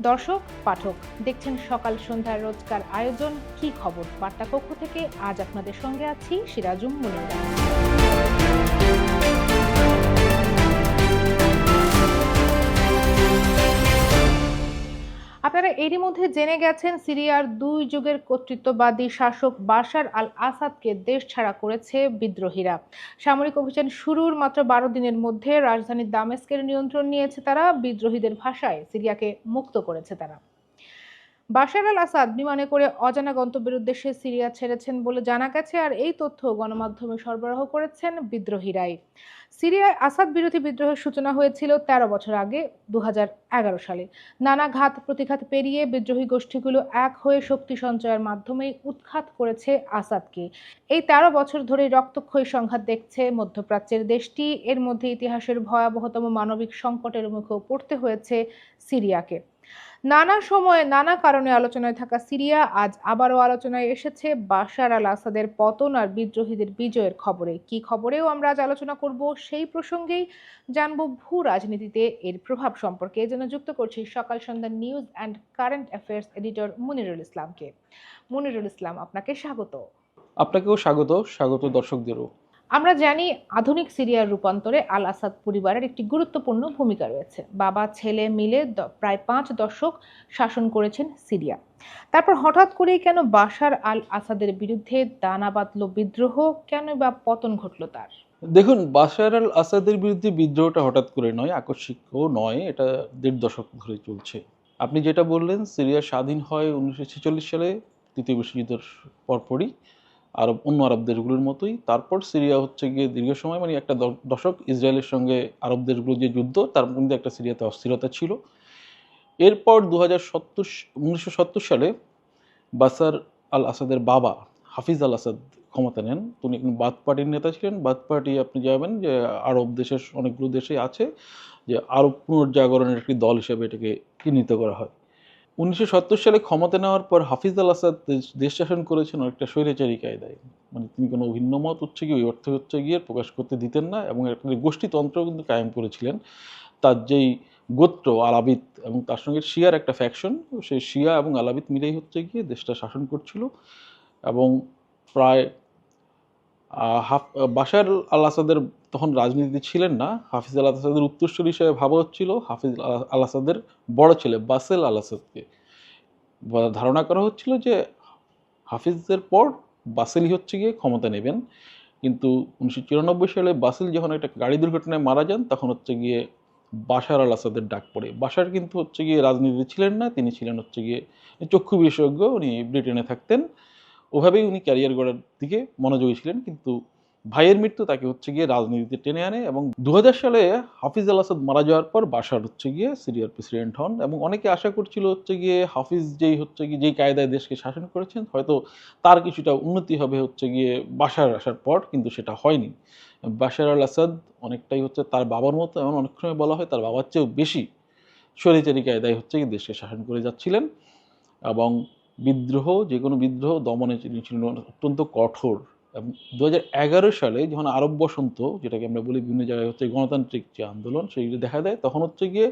দর্শক, পাঠক, দেখছেন সকাল সন্ধ্যার রোজকার আয়োজন, কি খবর? বার্তা কক্ষ থেকে আজ আপনাদের সঙ্গে আছি সিরাজুম মুনিরা। আপনারা এরই মধ্যে জেনে গেছেন সিরিয়ার দুই যুগের কর্তৃত্ববাদী শাসক বাশার আল আসাদকে দেশ ছাড়া করেছে বিদ্রোহীরা। সামরিক অভিযান শুরুর মাত্র বারো দিনের মধ্যে রাজধানী দামেস্কের নিয়ন্ত্রণ নিয়েছে তারা, বিদ্রোহীদের ভাষায় সিরিয়াকে মুক্ত করেছে তারা। বাশার আল আসাদ বিমানে করে অজানা গন্তব্যের উদ্দেশ্যে সিরিয়া ছেড়েছেন বলে জানা গেছে, আর এই তথ্য গণমাধ্যমে সরবরাহ করেছেন বিদ্রোহীরাই সিরিয়ায় আসাদ বিরোধী বিদ্রোহের সূচনা হয়েছিল ১৩ বছর আগে দু হাজার এগারো সালে। নানা ঘাত প্রতিঘাত পেরিয়ে বিদ্রোহী গোষ্ঠীগুলো এক হয়ে শক্তি সঞ্চয়ের মাধ্যমেই উৎখাত করেছে আসাদকে। এই ১৩ বছর ধরে রক্তক্ষয়ী সংঘাত দেখছে মধ্যপ্রাচ্যের দেশটি। এর মধ্যে ইতিহাসের ভয়াবহতম মানবিক সংকটের মুখেও পড়তে হয়েছে সিরিয়াকে। নানা সময়ে নানা কারণে আলোচনায় থাকা সিরিয়া আজ আবারও আলোচনায় এসেছে। বাশার আল আসাদের পতন আর বিদ্রোহীদের বিজয়ের খবরে। কি খবরেও আমরা আজ আলোচনা করব সেই প্রসঙ্গেই জানব ভূ রাজনীতিতে এর প্রভাব সম্পর্কে। এজন্য যুক্ত করছি Sakal Sandhya news and current affairs editor Munirul ইসলামকে। মুনিরুল ইসলাম, আপনাকে স্বাগত। আপনাকেও স্বাগত। স্বাগত দর্শকদেরও। আমরা জানি আধুনিক সিরিয়ার রূপান্তরে আল আসাদ পরিবারের একটি গুরুত্বপূর্ণ ভূমিকা রয়েছে। বাবা, ছেলে মিলে প্রায় পাঁচ দশক শাসন করেছেন সিরিয়া। তারপর হঠাৎ করেই কেন বাশার আল আসাদের বিরুদ্ধে দানা বাঁধল বিদ্রোহ? কেন বা পতন ঘটলো তার? দেখুন, বাশার আল আসাদের বিরুদ্ধে বিদ্রোহটা হঠাৎ করে নয়, আকস্মিকও নয়, এটা দেড় দশক ধরে চলছে। আপনি যেটা বললেন, সিরিয়া স্বাধীন হয় উনিশশো ছেচল্লিশ সালে, তৃতীয় বিশ্বযুদ্ধের পরপরই। আরব, অন্য আরব দেশগুলোর মতোই। তারপর সিরিয়া হচ্ছে গিয়ে দীর্ঘ সময় মানে একটা দশক ইসরায়েলের সঙ্গে আরব দেশগুলোর যে যুদ্ধ, তার মধ্যে একটা সিরিয়াতে অস্থিরতা ছিল। এরপর দু হাজার সত্তর সালে বাসার আল আসাদের বাবা হাফিজ আল আসাদ ক্ষমতা নেন। একজন বাদ পার্টির নেতা ছিলেন। বাদ পার্টি আপনি যাবেন যে আরব দেশের অনেকগুলো দেশে আছে যে আরব পুনর্জাগরণের একটি দল হিসেবে এটাকে চিহ্নিত করা হয়। উনিশশো সত্তর সালে ক্ষমতা নেওয়ার পর হাফিজ আল আসাদ দেশ- শাসন করেছেন অনেকটা স্বৈরাচারী কায়দায়। মানে তিনি কোনো ভিন্ন মত হচ্ছে গিয়ে ওই অর্থে হচ্ছে গিয়ে প্রকাশ করতে দিতেন না এবং একটা গোষ্ঠীতন্ত্র কিন্তু কায়েম করেছিলেন। তার যেই গোত্র আলাবিত এবং তার সঙ্গে শিয়ার একটা ফ্যাকশন সেই শিয়া এবং আলাবিত মিলেই হচ্ছে গিয়ে দেশটা শাসন করছিল এবং প্রায় হাফ বাশার আল আসাদের তখন রাজনীতিতে ছিলেন না, হাফিজ আল আসাদের উত্তরসূরি হিসেবে ভাবা হচ্ছিল, হাফিজ আল- আল আসাদের বড় ছেলে বাসেল আল আসাদকে ধারণা করা হচ্ছিল যে হাফিজের পর বাসেলই হচ্ছে গিয়ে ক্ষমতা নেবেন। কিন্তু উনিশশো চুরানব্বই সালে বাসেল যখন একটা গাড়ি দুর্ঘটনায় মারা যান, তখন হচ্ছে গিয়ে বাশার আল আসাদের ডাক পড়ে। বাশার কিন্তু হচ্ছে গিয়ে রাজনীতি ছিলেন না, তিনি ছিলেন হচ্ছে গিয়ে চক্ষু বিশেষজ্ঞ, উনি ব্রিটেনে থাকতেন। ওভাবেই উনি ক্যারিয়ার গড়ার দিকে মনোযোগী ছিলেন, কিন্তু ভাইয়ের মৃত্যু তাকে হচ্ছে গিয়ে রাজনীতিতে টেনে আনে এবং দু হাজার সালে হাফিজ আল আসাদ মারা যাওয়ার পর বাশার হচ্ছে গিয়ে সিরিয়ার প্রেসিডেন্ট হন এবং অনেকে আশা করছিল হচ্ছে গিয়ে হাফিজ যেই হচ্ছে গিয়ে যেই কায়দায় দেশকে শাসন করেছেন, হয়তো তার কিছুটা উন্নতি হবে হচ্ছে গিয়ে বাশার আসার পর, কিন্তু সেটা হয়নি। বাশার আল আসাদ অনেকটাই হচ্ছে তার বাবার মতো এমন অনেক সময় বলা হয় তার বাবার চেয়েও বেশি স্বৈরাচারী কায়দায় হচ্ছে গিয়ে দেশকে শাসন করে যাচ্ছিলেন এবং বিদ্রোহ, যে কোনো বিদ্রোহ দমনে ছিলেন অত্যন্ত কঠোর। এবং দু এগারো সালে যখন আরব বসন্ত, যেটাকে আমরা বলি বিভিন্ন জায়গায় হচ্ছে গণতান্ত্রিক যে আন্দোলন সেইগুলো দেখা দেয়, তখন হচ্ছে গিয়ে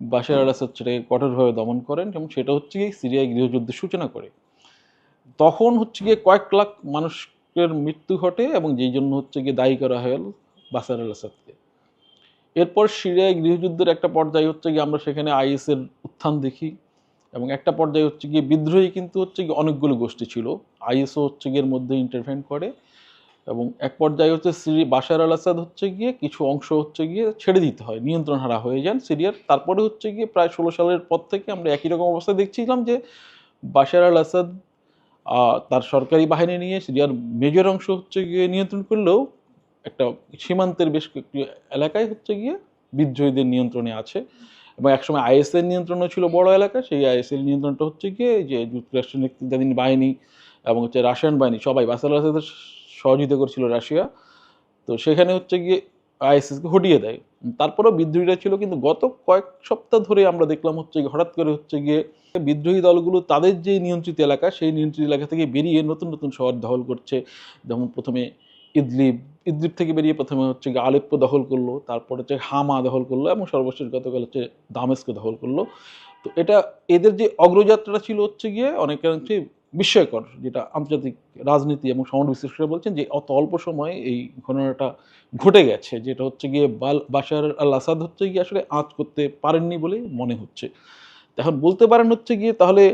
বাশার আল আসাদ সেটাকে কঠোরভাবে দমন করেন এবং সেটা হচ্ছে গিয়ে সিরিয়ায় গৃহযুদ্ধের সূচনা করে। তখন হচ্ছে গিয়ে কয়েক লাখ মানুষের মৃত্যু ঘটে এবং যেই জন্য হচ্ছে গিয়ে দায়ী করা হল বাসার আল আসাদকে। এরপর সিরিয়ায় গৃহযুদ্ধের একটা পর্যায়ে হচ্ছে গিয়ে আমরা সেখানে আইএসের উত্থান দেখি। এবং একটা পর্যায়ে হচ্ছে গিয়ে বিদ্রোহী কিন্তু হচ্ছে গিয়ে অনেকগুলো গোষ্ঠী ছিল। আইএসও হচ্ছে গিয়ে এর মধ্যে ইন্টারভেন করে এবং এক পর্যায়ে হচ্ছে সিরি বাশার আল আসাদ হচ্ছে গিয়ে কিছু অংশ হচ্ছে গিয়ে ছেড়ে দিতে হয়, নিয়ন্ত্রণ হারা হয়ে যান সিরিয়ার। তারপরে হচ্ছে গিয়ে প্রায় ষোলো সালের পর থেকে আমরা একই রকম অবস্থা দেখছিলাম যে বাশার আল আসাদ তার সরকারি বাহিনী নিয়ে সিরিয়ার মেজর অংশ হচ্ছে গিয়ে নিয়ন্ত্রণ করলেও একটা সীমান্তের বেশ কয়েকটি এলাকায় হচ্ছে গিয়ে বিদ্রোহীদের নিয়ন্ত্রণে আছে। এবং একসময় আইএসএর নিয়ন্ত্রণও ছিল বড় এলাকা, সেই আইএসএল নিয়ন্ত্রণটা হচ্ছে গিয়ে যে যুক্তরাষ্ট্রের নেতৃত্বাধীন বাহিনী এবং হচ্ছে রাশিয়ান বাহিনী, সবাই বাসার আসাদের সহযোগিতা করছিল রাশিয়া। তো সেখানে হচ্ছে গিয়ে আইএসএসকে হটিয়ে দেয়। তারপরেও বিদ্রোহীরা ছিল, কিন্তু গত কয়েক সপ্তাহ ধরে আমরা দেখলাম হচ্ছে হঠাৎ করে হচ্ছে গিয়ে বিদ্রোহী দলগুলো তাদের যে নিয়ন্ত্রিত এলাকা, সেই নিয়ন্ত্রিত এলাকা থেকে বেরিয়ে নতুন নতুন শহর দখল করছে। যেমন প্রথমে ইদলিব ইদলিব থেকে বেরিয়ে প্রথমে হচ্ছে আলেপ্পো দখল করল, তারপর হচ্ছে হামা দখল করল এবং সর্বশেষ গতকাল হচ্ছে দামেস্কো দখল করল। তো এটা এদের যে অগ্রযাত্রা ছিল হচ্ছে গিয়ে অনেকাংশে বিস্ময়কর, যেটা আন্তর্জাতিক রাজনীতি এবং সমাজ বিশ্লেষকরা বলছেন যে অত অল্প সময়ে এই ঘটনাটা ঘটে গেছে, যেটা হচ্ছে গিয়ে বাল, বাশার আল আসাদ হচ্ছে গিয়ে আসলে আঁচ করতে পারেননি বলে মনে হচ্ছে। এখন বলতে পারেন হচ্ছে গিয়ে তাহলে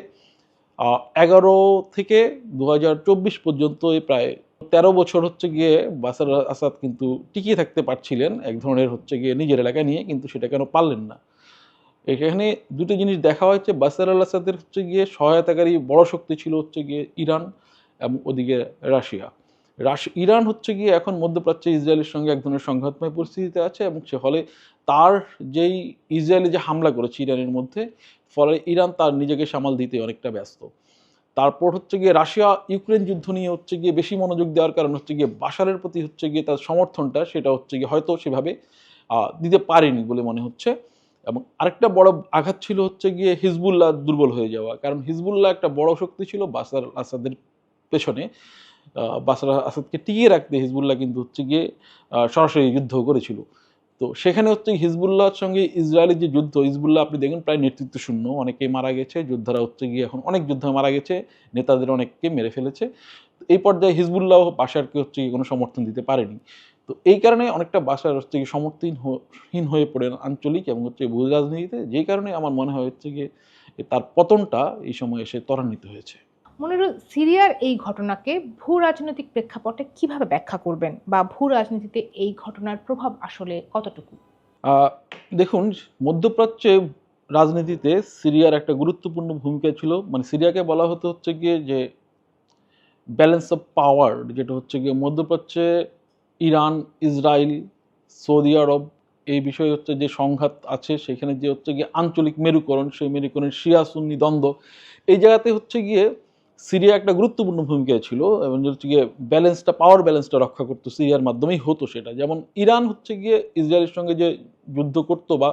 এগারো থেকে দু হাজার চব্বিশ পর্যন্ত প্রায় তেরো বছর হচ্ছে গিয়ে বাসার আসাদ কিন্তু টিকিয়ে থাকতে পারছিলেন, এক ধরনের হচ্ছে গিয়ে নিজের এলাকা নিয়ে, কিন্তু সেটা কেন পারলেন না? এখানে দুটো জিনিস দেখা হয়েছে, বাসার আল আসাদের হচ্ছে গিয়ে সহায়তাকারী বড় শক্তি ছিল হচ্ছে গিয়ে ইরান এবং ওদিকে রাশিয়া। রাশ, ইরান হচ্ছে গিয়ে এখন মধ্যপ্রাচ্যে ইসরায়েলের সঙ্গে এক ধরনের সংঘাতময় পরিস্থিতিতে আছে এবং সে ফলে তার যেই ইসরায়েলে যে হামলা করেছে ইরানের মধ্যে, ফলে ইরান তার নিজেকে সামাল দিতে অনেকটা ব্যস্ত। তারপর হচ্ছে গিয়ে রাশিয়া ইউক্রেন যুদ্ধ নিয়ে হচ্ছে গিয়ে বেশি মনোযোগ দেওয়ার কারণ হচ্ছে গিয়ে বাসারের প্রতি হচ্ছে গিয়ে তার সমর্থনটা সেটা হচ্ছে গিয়ে হয়তো সেভাবে দিতে পারেনি বলে মনে হচ্ছে। এবং আরেকটা বড় আঘাত ছিল হচ্ছে গিয়ে হিজবুল্লাহ দুর্বল হয়ে যাওয়া। কারণ হিজবুল্লাহ একটা বড় শক্তি ছিল বাসার আসাদের পেছনে। বাসার আসাদকে টিকিয়ে রাখতে হিজবুল্লাহ কিন্তু হচ্ছে গিয়ে সরাসরি যুদ্ধ করেছিল। তো সেখানে হচ্ছে হিজবুল্লাহর সঙ্গে ইসরায়েলের যে যুদ্ধ, হিজবুল্লাহ আপনি দেখেন প্রায় নেতৃত্ব শূন্য, অনেকেই মারা গেছে, যোদ্ধারা হচ্ছে গিয়ে এখন অনেক যোদ্ধা মারা গেছে, নেতাদের অনেককে মেরে ফেলেছে। এই পর্যায়ে হিজবুল্লাহ বাসারকে হচ্ছে গিয়ে কোনো সমর্থন দিতে পারেনি। তো এই কারণে অনেকটা বাসার হচ্ছে গিয়ে সমর্থনহীন হয়ে পড়েন আঞ্চলিক এবং হচ্ছে ভূ রাজনীতিতে, যেই কারণে আমার মনে হয় হচ্ছে গিয়ে তার পতনটা এই সময় এসে ত্বরান্বিত হয়েছে। মনিরুল সিরিয়ার এই ঘটনাকে ভূ রাজনৈতিক প্রেক্ষাপটে কীভাবে ব্যাখ্যা করবেন? বা ভূ রাজনীতিতে এই ঘটনার প্রভাব আসলে কতটুকু? দেখুন, মধ্যপ্রাচ্যে রাজনীতিতে সিরিয়ার একটা গুরুত্বপূর্ণ ভূমিকা ছিল। মানে সিরিয়াকে বলা হতো হচ্ছে গিয়ে যে ব্যালেন্স অফ পাওয়ার যেটা হচ্ছে গিয়ে মধ্যপ্রাচ্যে ইরান ইসরায়েল সৌদি আরব, এই বিষয়ে হচ্ছে যে সংঘাত আছে, সেখানে যে হচ্ছে গিয়ে আঞ্চলিক মেরুকরণ, সেই মেরুকরণ শিয়া সুন্নি দ্বন্দ্ব, এই জায়গাতে হচ্ছে গিয়ে সিরিয়া একটা গুরুত্বপূর্ণ ভূমিকা ছিল এবং হচ্ছে গিয়ে ব্যালেন্সটা পাওয়ার ব্যালেন্সটা রক্ষা করতো সিরিয়ার মাধ্যমেই হতো সেটা। যেমন ইরান হচ্ছে গিয়ে ইসরায়েলের সঙ্গে যে যুদ্ধ করতো বা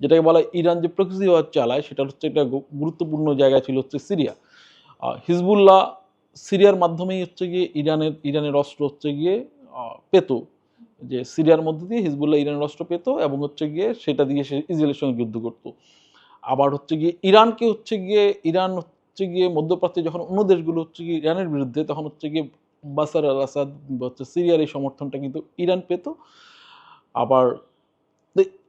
যেটাকে বলা ইরান যে প্রকৃতিবাদ চালায় সেটা হচ্ছে একটা গুরুত্বপূর্ণ জায়গা ছিল হচ্ছে সিরিয়া। হিজবুল্লাহ সিরিয়ার মাধ্যমেই হচ্ছে গিয়ে ইরানের ইরানের অস্ত্র হচ্ছে গিয়ে পেত। যে সিরিয়ার মধ্যে দিয়ে হিজবুল্লাহ ইরানের অস্ত্র পেত এবং হচ্ছে গিয়ে সেটা দিয়ে সে ইসরায়েলের সঙ্গে যুদ্ধ করত। আবার হচ্ছে গিয়ে ইরানকে হচ্ছে গিয়ে, ইরান হচ্ছে গিয়ে মধ্যপ্রাচ্যে যখন অন্য দেশগুলো হচ্ছে গিয়ে ইরানের বিরুদ্ধে, তখন হচ্ছে গিয়ে বাসার আল আসাদ হচ্ছে সিরিয়ার এই সমর্থনটা কিন্তু ইরান পেত। আবার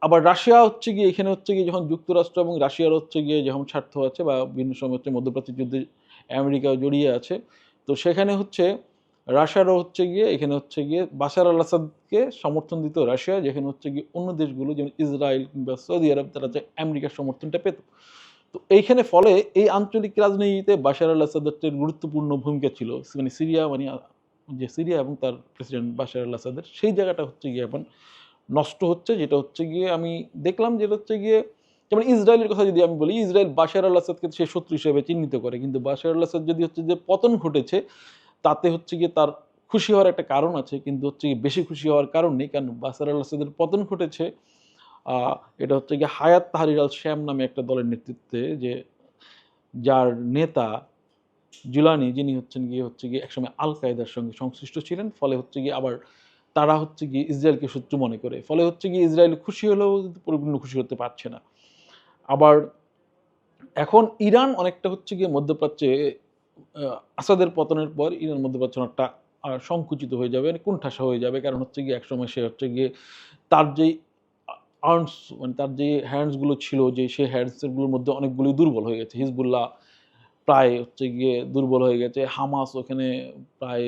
আবার রাশিয়া হচ্ছে গিয়ে, এখানে হচ্ছে গিয়ে যখন যুক্তরাষ্ট্র এবং রাশিয়ার হচ্ছে গিয়ে যখন স্বার্থ আছে বা বিভিন্ন সময় হচ্ছে মধ্যপ্রাচ্যের যুদ্ধে আমেরিকাও জড়িয়ে আছে, তো সেখানে হচ্ছে রাশিয়ারও হচ্ছে গিয়ে, এখানে হচ্ছে গিয়ে বাশার আল আসাদকে সমর্থন দিত রাশিয়া, যেখানে হচ্ছে গিয়ে অন্য দেশগুলো যেমন ইসরায়েল কিংবা সৌদি আরব, তারা হচ্ছে আমেরিকার সমর্থনটা পেত। তো এইখানে ফলে এই আঞ্চলিক রাজনীতিতে বাশার আল আসাদের একটা গুরুত্বপূর্ণ ভূমিকা ছিল মানে সিরিয়া মানে যে সিরিয়া এবং তার প্রেসিডেন্ট বাশার আল আসাদের, সেই জায়গাটা হচ্ছে গিয়ে এখন নষ্ট হচ্ছে, যেটা হচ্ছে গিয়ে আমি দেখলাম, যেটা হচ্ছে গিয়ে যেমন ইসরায়েলের কথা যদি আমি বলি, ইসরায়েল বাশার আল আসাদকে সে শত্রু হিসেবে চিহ্নিত করে, কিন্তু বাশার আল আসাদ যদি হচ্ছে যে পতন ঘটেছে, তাতে হচ্ছে গিয়ে তার খুশি হওয়ার একটা কারণ আছে, কিন্তু হচ্ছে গিয়ে বেশি খুশি হওয়ার কারণ নেই, কারণ বাশার আল আসাদের পতন ঘটেছে এটা হচ্ছে গিয়ে হায়াত তাহারির আল শ্যাম নামে একটা দলের নেতৃত্বে যে, যার নেতা জুলানি, যিনি হচ্ছেন গিয়ে, হচ্ছে গিয়ে একসময় আল কায়দার সঙ্গে সংশ্লিষ্ট ছিলেন, ফলে হচ্ছে গিয়ে আবার তারা হচ্ছে গিয়ে ইসরায়েলকে শত্রু মনে করে। ফলে হচ্ছে গিয়ে ইসরায়েল খুশি হলেও পরিপূর্ণ খুশি হতে পারছে না। আবার এখন ইরান অনেকটা হচ্ছে গিয়ে মধ্যপ্রাচ্যে আসাদের পতনের পর ইরান মধ্যপ্রাচ্য অনেকটা সংকুচিত হয়ে যাবে মানে কোণঠাসা হয়ে যাবে। কারণ হচ্ছে গিয়ে একসময় সে হচ্ছে গিয়ে তার যেই আর্মস মানে তার যে হ্যান্ডসগুলো ছিল, যে সেই হ্যান্ডসগুলোর মধ্যে অনেকগুলি দুর্বল হয়ে গেছে। হিজবুল্লাহ প্রায় হচ্ছে গিয়ে দুর্বল হয়ে গেছে। হামাস ওখানে প্রায়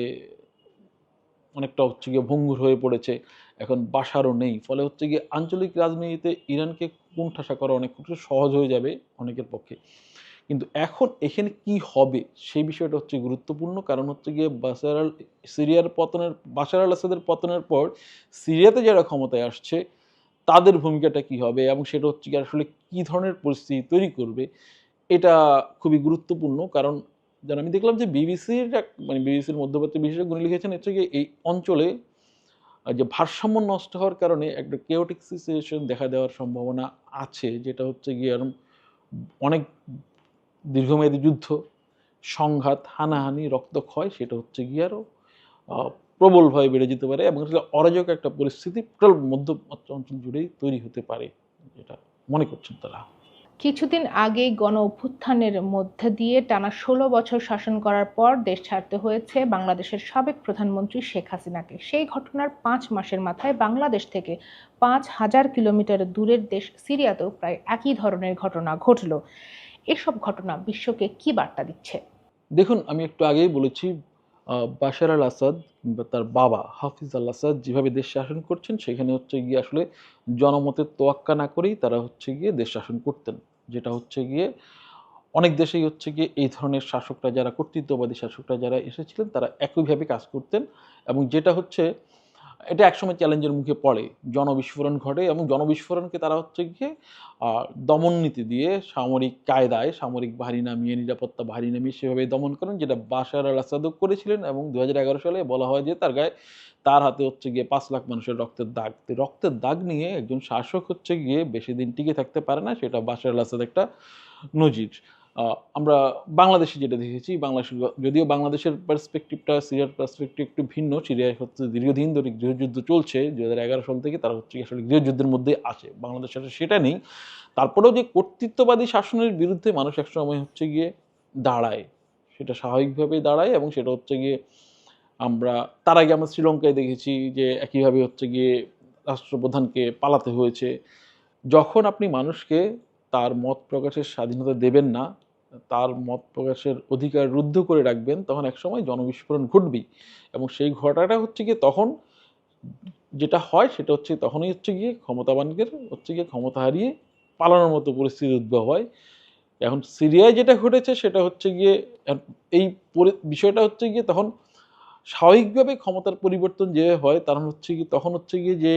অনেকটা হচ্ছে গিয়ে ভঙ্গুর হয়ে পড়েছে। এখন বাসারও নেই। ফলে হচ্ছে গিয়ে আঞ্চলিক রাজনীতিতে ইরানকে কোণঠাসা করা অনেক সহজ হয়ে যাবে অনেকের পক্ষে। কিন্তু এখন এখানে কি হবে সেই বিষয়টা হচ্ছে গুরুত্বপূর্ণ। কারণ হচ্ছে গিয়ে বাসার আল সিরিয়ার পতনের বাশার আল আসাদের পতনের পর সিরিয়াতে যারা ক্ষমতায় আসছে তাদের ভূমিকাটা কি হবে এবং সেটা হচ্ছে কি আসলে কি ধরনের পরিস্থিতি তৈরি করবে, এটা খুবই গুরুত্বপূর্ণ। কারণ যেন আমি দেখলাম যে বিবিসির মানে বিবিসির মধ্যবর্তী বিশেষজ্ঞ লিখেছেন হচ্ছে গিয়ে এই অঞ্চলে যে ভারসাম্য নষ্ট হওয়ার কারণে একটা কেওটিক সিচুয়েশন দেখা দেওয়ার সম্ভাবনা আছে, যেটা হচ্ছে গিয়ে এরম অনেক দীর্ঘমেয়াদী যুদ্ধ, সংঘাত, হানাহানি, রক্তক্ষয়, সেটা হচ্ছে গিয়ে আরও প্রবলভাবে বেড়ে যেতে পারে এবং আসলে অরাজক একটা পরিস্থিতি টোটাল মধ্যপ্রাচ্য অঞ্চল জুড়েই তৈরি হতে পারে যেটা মনে করছেন তারা। কিছুদিন আগেই গণ অভ্যুত্থানের মধ্যে দিয়ে টানা ষোলো বছর শাসন করার পর দেশ ছাড়তে হয়েছে বাংলাদেশের সাবেক প্রধানমন্ত্রী শেখ হাসিনাকে। সেই ঘটনার পাঁচ মাসের মাথায় বাংলাদেশ থেকে পাঁচ হাজার কিলোমিটার দূরের দেশ সিরিয়াতেও প্রায় একই ধরনের ঘটনা ঘটল। এসব ঘটনা বিশ্বকে কি বার্তা দিচ্ছে? দেখুন আমি একটু আগেই বলেছি বাশার আল আসাদ তার বাবা হাফিজ আল আসাদ যেভাবে দেশ শাসন করছেন, সেখানে হচ্ছে গিয়ে আসলে জনমতের তোয়াক্কা না করেই তারা হচ্ছে গিয়ে দেশ শাসন করতেন। যেটা হচ্ছে গিয়ে অনেক দেশেই হচ্ছে গিয়ে এই ধরনের শাসকরা যারা কর্তৃত্ববাদী শাসকরা যারা এসেছিলেন, তারা একইভাবে কাজ করতেন এবং যেটা হচ্ছে এটা একসময় চ্যালেঞ্জের মুখে পড়ে। জনবিস্ফোরণ ঘটে এবং জনবিস্ফোরণকে তারা হচ্ছে গিয়ে দমন নীতি দিয়ে সামরিক কায়দায় সামরিক বাহিনী নামিয়ে, নিরাপত্তা বাহিনী নামিয়ে সেভাবে দমন করেন, যেটা বাশার আল করেছিলেন এবং দু হাজার এগারো সালে বলা হয় যে তার গায়ে, তার হাতে হচ্ছে গিয়ে পাঁচ লাখ মানুষের রক্তের দাগ। রক্তের দাগ নিয়ে একজন শাসক হচ্ছে গিয়ে বেশি দিন টিকে থাকতে পারে না, সেটা বাশার আল আসাদ একটা নজির। আমরা বাংলাদেশে যেটা দেখেছি, বাংলাদেশ যদিও বাংলাদেশের পার্সপেক্টিভটা সিরিয়ার পার্সপেক্টিভ একটু ভিন্ন, সিরিয়ায় হচ্ছে দীর্ঘদিন ধরে গৃহযুদ্ধ চলছে দু হাজার এগারো সাল থেকে তারা হচ্ছে আসলে গৃহযুদ্ধের মধ্যে আছে। বাংলাদেশে আসলে সেটা নেই। তারপরেও যে কর্তৃত্ববাদী শাসনের বিরুদ্ধে মানুষ একসময় হচ্ছে গিয়ে দাঁড়ায়। সেটা স্বাভাবিকভাবেই দাঁড়ায় এবং সেটা হচ্ছে গিয়ে আমরা, তার আগে আমরা শ্রীলঙ্কায় দেখেছি যে একইভাবে হচ্ছে গিয়ে রাষ্ট্রপ্রধানকে পালাতে হয়েছে। যখন আপনি মানুষকে তার মত প্রকাশের স্বাধীনতা দেবেন না তার মত প্রকাশের অধিকার রুদ্ধ করে রাখবেন, তখন একসময় জনবিস্ফোরণ ঘটবেই। এবং সেই ঘটনাটা হচ্ছে গিয়ে তখন যেটা হয় সেটা হচ্ছে তখনই হচ্ছে গিয়ে ক্ষমতাবানকে হচ্ছে গিয়ে ক্ষমতা হারিয়ে পালানোর মতো পরিস্থিতির উদ্ভব হয়। এখন সিরিয়ায় যেটা ঘটেছে সেটা হচ্ছে গিয়ে এই বিষয়টা হচ্ছে গিয়ে তখন স্বাভাবিকভাবে ক্ষমতার পরিবর্তন যে হয় তার হচ্ছে গিয়ে, তখন হচ্ছে গিয়ে যে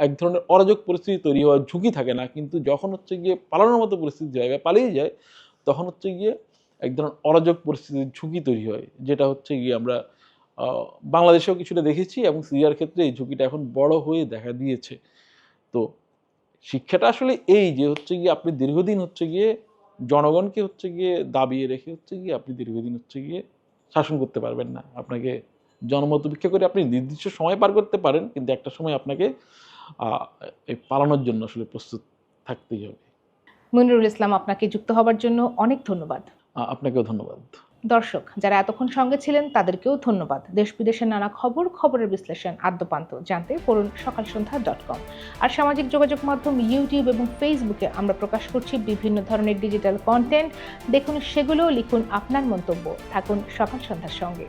এক ধরনের অরাজক পরিস্থিতি তৈরি হওয়ার ঝুঁকি থাকে না। কিন্তু যখন হচ্ছে গিয়ে পালানোর মতো পরিস্থিতি জায়গায় পালিয়ে যায় তখন হচ্ছে গিয়ে এক ধরনের অরাজক পরিস্থিতির ঝুঁকি তৈরি হয়, যেটা হচ্ছে গিয়ে আমরা বাংলাদেশেও কিছুটা দেখেছি এবং সিরিয়ার ক্ষেত্রে এই ঝুঁকিটা এখন বড় হয়ে দেখা দিয়েছে। তো শিক্ষাটা আসলে এই যে হচ্ছে গিয়ে আপনি দীর্ঘদিন হচ্ছে গিয়ে জনগণকে হচ্ছে গিয়ে দাবিয়ে রেখে হচ্ছে গিয়ে আপনি দীর্ঘদিন হচ্ছে গিয়ে শাসন করতে পারবেন না। আপনাকে জনমত উপেক্ষা করে আপনি নির্দিষ্ট সময় পার করতে পারেন, কিন্তু একটা সময় আপনাকে পালানোর জন্য আসলে প্রস্তুত থাকতেই হবে। মনিরুল ইসলাম আপনাকে যুক্ত হবার জন্য অনেক ধন্যবাদ। আপনাকেও ধন্যবাদ। দর্শক যারা এতক্ষণ সঙ্গে ছিলেন তাদেরকেও ধন্যবাদ। দেশ বিদেশের নানা খবর খবরের বিশ্লেষণ আদ্যপান্ত জানতে পড়ুন সকাল সন্ধ্যা ডট কম আর সামাজিক যোগাযোগ মাধ্যম ইউটিউব এবং ফেসবুকে আমরা প্রকাশ করছি বিভিন্ন ধরনের ডিজিটাল কন্টেন্ট দেখুন সেগুলোও লিখুন আপনার মন্তব্য। থাকুন সকাল সন্ধ্যার সঙ্গে।